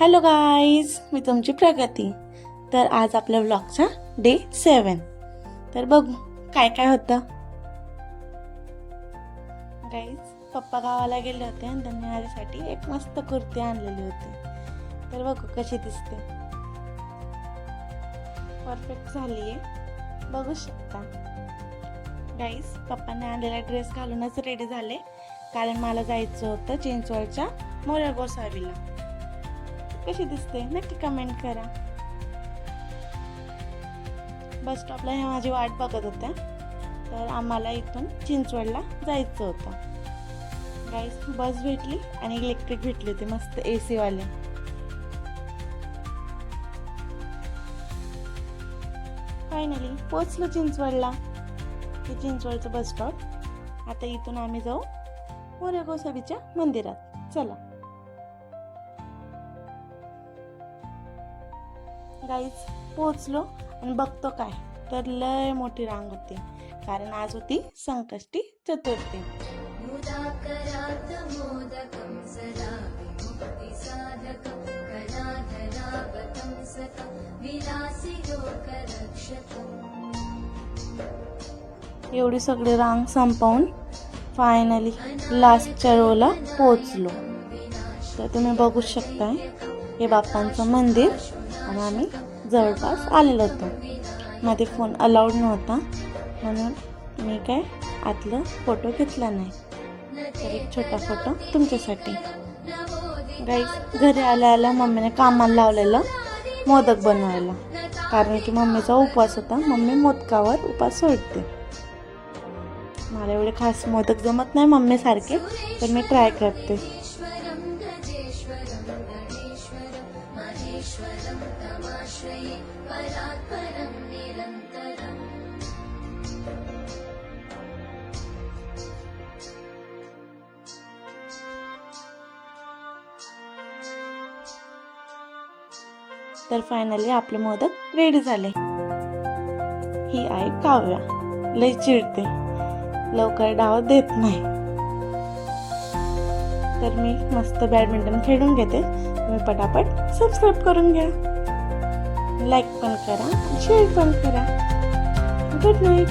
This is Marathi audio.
हॅलो गाईज मी तुमची प्रगती. तर आज आपल्या व्लॉगचा डे सेवन तर बघू काय काय होतं. गाईज पप्पा गावाला गेले होते आणि त्यांनी माझ्यासाठी एक मस्त कुर्ती आणलेली होती. तर बघू कशी दिसते. परफेक्ट झाली आहे बघू शकता. गाईज पप्पाने आणलेला ड्रेस घालूनच रेडी झाले. कारण मला जायचं होतं चिंचवडच्या मोऱ्या गोसावीला. कशी दिसते? नक्की कमेंट करा. बस स्टॉपला ह्या माझी वाट बघत होत्या. तर आम्हाला इथून चिंचवडला जायचं होतं. गाईस बस भेटली आणि इलेक्ट्रिक भेटली होती. मस्त ए सीवाले फायनली पोचलो चिंचवडला. हे चिंचवडचं बस स्टॉप आता इथून आम्ही जाऊ मोऱ्या गोसावीच्या मंदिरात. चला. गाईच पोचलो आणि बघतो काय? तर लय मोठी रांग होती. कारण आज होती संकष्टी चतुर्थी. एवढी सगळी रांग संपवून फायनली लास्टच्या रोला पोचलो तर तुम्ही बघू शकताय हे बाप्पांचं मंदिर. आणि आम्ही जवळपास आलेलो होतो. मध्ये फोन अलाउड नव्हता. म्हणून मी काय आतलं फोटो घेतला नाही. तर एक छोटा फोटो तुमच्यासाठी. गाईस घरी आल्या आल्या मम्मीने कामाला लावलेलं मोदक बनवायला. कारण की मम्मीचा उपवास होता. मम्मी मोदकावर उपवास सोडते. मला एवढे खास मोदक जमत नाही मम्मीसारखे तर मी ट्राय करते. परमाश्रये परात्परं निरन्तरम्। तर फायनली आपले मोदक रेडी झाले. ही आहे काव्या लय चिडते. लवकर डाव देत नाही. तर मी मस्त बॅडमिंटन खेळून घेते. तुम्ही पटापट सबस्क्राईब करून घ्या. लाईक पण करा शेअर पण करा. Good night.